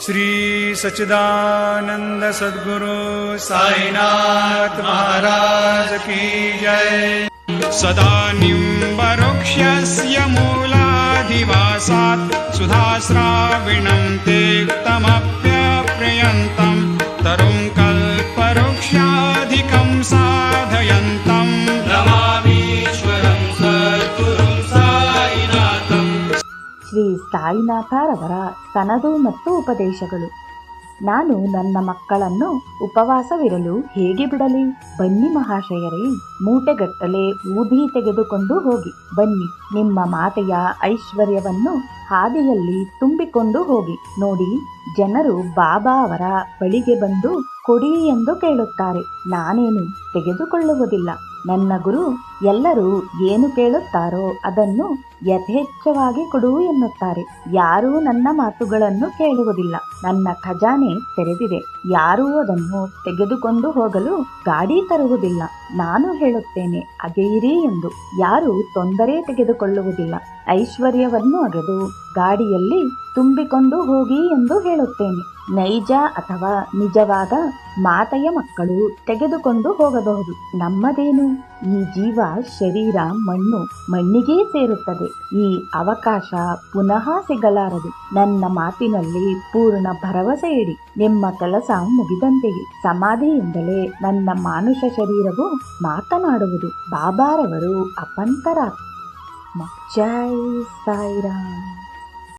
श्री साईनाथ महाराज की जय। सदा निम्बरुक्षस्य मूलाधिवासात् सुधाश्राविणं तेक्तमप्यप्रियन्तं तरुं कल्पवृक्षाधिकं साधयन्तम् ಶ್ರೀ ಸಾಯಿನಾಥರವರ ಸನದು ಮತ್ತು ಉಪದೇಶಗಳು. ನಾನು ನನ್ನ ಮಕ್ಕಳನ್ನು ಉಪವಾಸವಿರಲು ಹೇಗೆ ಬಿಡಲಿ? ಬನ್ನಿ ಮಹಾಶಯರೇ, ಮೂಟೆಗಟ್ಟಲೆ ಊದಿ ತೆಗೆದುಕೊಂಡು ಹೋಗಿ. ಬನ್ನಿ, ನಿಮ್ಮ ಮಾತೆಯ ಐಶ್ವರ್ಯವನ್ನು ಹಾದಿಯಲ್ಲಿ ತುಂಬಿಕೊಂಡು ಹೋಗಿ. ನೋಡಿ, ಜನರು ಬಾಬಾ ಅವರ ಬಳಿಗೆ ಬಂದು ಕೊಡಿ ಎಂದು ಕೇಳುತ್ತಾರೆ. ನಾನೇನು ತೆಗೆದುಕೊಳ್ಳುವುದಿಲ್ಲ. ನನ್ನ ಗುರು, ಎಲ್ಲರೂ ಏನು ಕೇಳುತ್ತಾರೋ ಅದನ್ನು ಯಥೇಚ್ಛವಾಗಿ ಕೊಡು ಎನ್ನುತ್ತಾರೆ. ಯಾರೂ ನನ್ನ ಮಾತುಗಳನ್ನು ಕೇಳುವುದಿಲ್ಲ. ನನ್ನ ಖಜಾನೆ ತೆರೆದಿದೆ. ಯಾರೂ ಅದನ್ನು ತೆಗೆದುಕೊಂಡು ಹೋಗಲು ಗಾಡಿ ತರುವುದಿಲ್ಲ. ನಾನು ಹೇಳುತ್ತೇನೆ, ಅಗೆಯಿರಿ ಎಂದು. ಯಾರು ತೊಂದರೆ ತೆಗೆದುಕೊಳ್ಳುವುದಿಲ್ಲ. ಐಶ್ವರ್ಯವನ್ನು ಅಗೆದು ಗಾಡಿಯಲ್ಲಿ ತುಂಬಿಕೊಂಡು ಹೋಗಿ ಎಂದು ಹೇಳುತ್ತೇನೆ. ನೈಜ ಅಥವಾ ನಿಜವಾದ ಮಾತೆಯ ಮಕ್ಕಳು ತೆಗೆದುಕೊಂಡು ಹೋಗಬಹುದು. ನಮ್ಮದೇನು? ಈ ಜೀವ ಶರೀರ, ಮಣ್ಣು ಮಣ್ಣಿಗೇ ಸೇರುತ್ತದೆ. ಈ ಅವಕಾಶ ಪುನಃ ಸಿಗಲಾರದು. ನನ್ನ ಮಾತಿನಲ್ಲಿ ಪೂರ್ಣ ಭರವಸೆ ಇಡಿ. ನಿಮ್ಮ ಕೆಲಸ ಮುಗಿದಂತೆಯೇ. ಸಮಾಧಿಯಿಂದಲೇ ನನ್ನ ಮಾನುಷ ಶರೀರವು ಮಾತನಾಡುವುದು. ಬಾಬಾರವರು ಅಪಂತರಾತ್ಮ. ಜೈ ಸಾಯಿರಾಮ್.